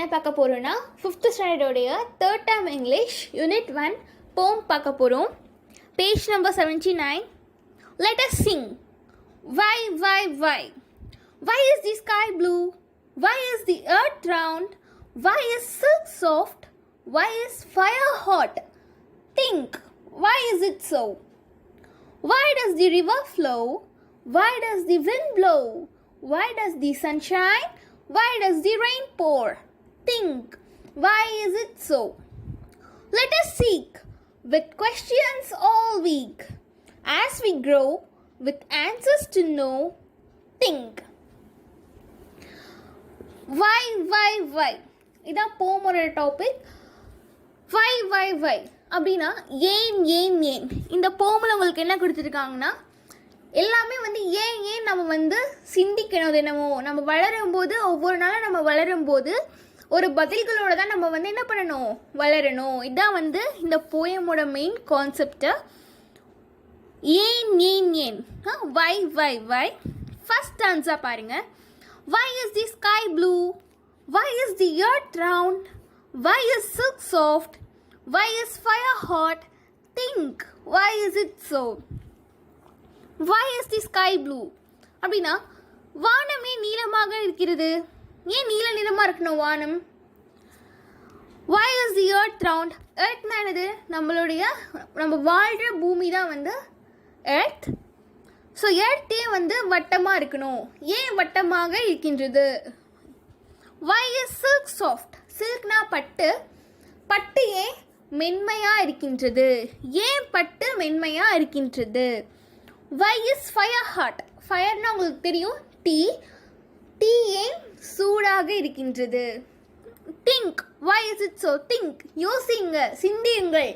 போகிறோன்னா fifth ஸ்டாண்டர்டோடைய third term English unit one poem பார்க்க போகிறோம் page number seventy nine let us sing why why why why is the sky blue why is the earth round why is silk soft why is fire hot think why is it so? Why does the river flow? Why does the wind blow? Why does the sun shine? Why does the rain pour? Think, why is it so? Let us seek with questions all week. As we grow with answers to know, think. Why, why, why? இதான் போமோட topic why why வை அப்படின்னா ஏன் ஏன் ஏன் இந்த போமில் உங்களுக்கு என்ன கொடுத்துருக்காங்கன்னா எல்லாமே வந்து ஏன் ஏன் நம்ம வந்து சிந்திக்கணும் என்னமோ நம்ம வளரும்போது ஒவ்வொரு நாளும் நம்ம வளரும்போது ஒரு பதில்களோட தான் நம்ம வந்து என்ன பண்ணணும்? வளரணும். இதான் வந்து இந்த போயமோட மெயின் கான்செப்டை ஏன் ஏன் ஏன்? வை வை வை ஃபஸ்ட் ஆன்சர் பாருங்கள் why is the sky blue why is the earth round why is silk soft why is fire hot think why is it so why is the sky blue அப்படின்னா வானமே நீளமாக இருக்கிறது. ஏன் நீல நிறமாக இருக்கணும் வானம்? Why is the earth round earth என்னது நம்மளுடைய நம்ம வாழ்கிற பூமி தான் வந்து எர்த் ஸோ எர்த்தே வந்து வட்டமாக இருக்கணும்? ஏன் வட்டமாக இருக்கின்றது? வை இஸ் சில்க் சாஃப்ட் சில்க்னா பட்டு. பட்டு ஏன் மென்மையாக இருக்கின்றது? ஏன் பட்டு மென்மையாக இருக்கின்றது? வை இஸ் ஃபயர் ஹாட் ஃபயர்னா உங்களுக்கு தெரியும் டீ டீ ஏன் சூடாக இருக்கின்றது. Think why is it so think யோசிங்க சிந்தியுங்கள்.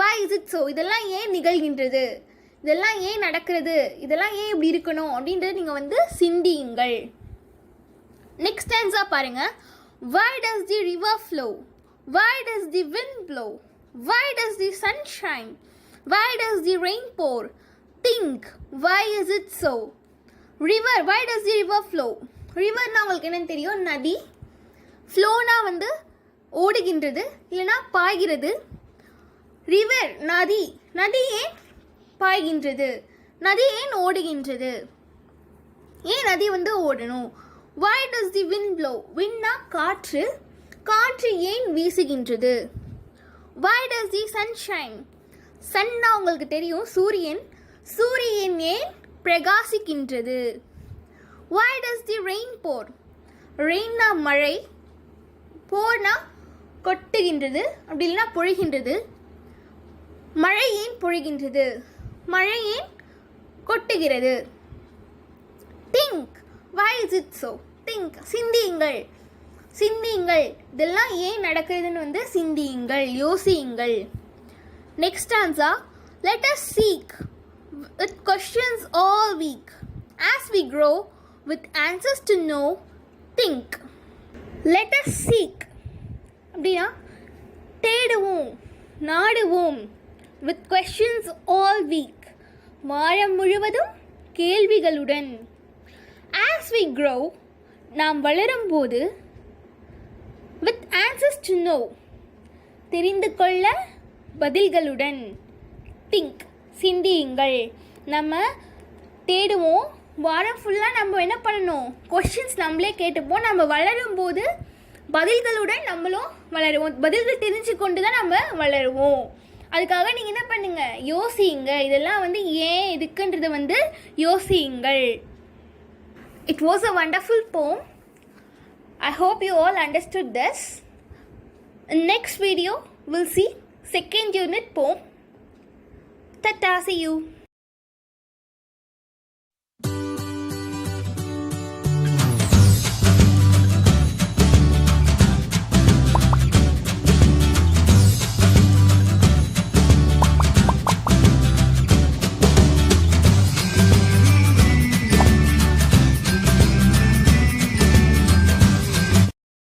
வை இஸ் இட் ஸோ இதெல்லாம் ஏன் நிகழ்கின்றது? இதெல்லாம் ஏன் நடக்கிறது? இதெல்லாம் ஏன் இப்படி இருக்கணும்? அப்படின்றது நீங்கள் வந்து சிந்தியுங்கள். நெக்ஸ்ட் ஆன்சர் பாருங்கள் why does the river flow why does the wind blow why does the sun shine why does the rain pour think why is it so river why does the river flow ரிவர்னா உங்களுக்கு என்னென்னு தெரியும்? நதி. ஃப்ளோனா வந்து ஓடுகின்றது இல்லைனா பாய்கிறது. River நதி. நதி ஏன் பாய்கின்றது? நதி ஏன் ஓடுகின்றது? ஏன் நதி வந்து ஓடணும்? Why does the wind blow வின்னா காற்று. காற்று ஏன் வீசுகின்றது? வை டஸ் தி சன்ஷைன் சன்னா உங்களுக்கு தெரியும் சூரியன். சூரியன் ஏன் பிரகாசிக்கின்றது? வை டஸ் தி ரெயின் போர் ரெயின்னா மழை போர்னா கொட்டுகின்றது அப்படி இல்லைன்னா பொழிகின்றது. மழை ஏன் பொழிகின்றது? மழை ஏன் கொட்டுகிறது? Think why is it so think சிந்தியுங்கள். சிந்தியுங்கள். இதெல்லாம் ஏன் நடக்குதுன்னு வந்து சிந்தியுங்கள் யோசியுங்கள். Next answer let us seek with questions all week as we grow with answers to know think let us seek அப்படின்னா தேடுவோம் நாடுவோம். வித் கொஷின்ஸ் ஆல் வீக் வாரம் முழுவதும் கேள்விகளுடன். ஆஸ் வி க்ரோ நாம் வளரும்போது வித் ஆன்சர்ஸ் டு நோ தெரிந்து கொள்ள பதில்களுடன். Think சிந்தியுங்கள். நம்ம தேடுவோம் வாரம் ஃபுல்லாக நம்ம என்ன பண்ணணும்? கொஷின்ஸ் நம்மளே கேட்டுப்போம். நம்ம வளரும்போது பதில்களுடன் நம்மளும் வளருவோம். பதில்கள் தெரிஞ்சு கொண்டு தான் நம்ம வளருவோம். அதுக்காக நீங்கள் என்ன பண்ணுங்கள் யோசியுங்க இதெல்லாம் வந்து ஏன் இதுக்குன்றது வந்து யோசியுங்கள். It was a wonderful poem I hope you all understood this next video will see second unit poem that Tata, you.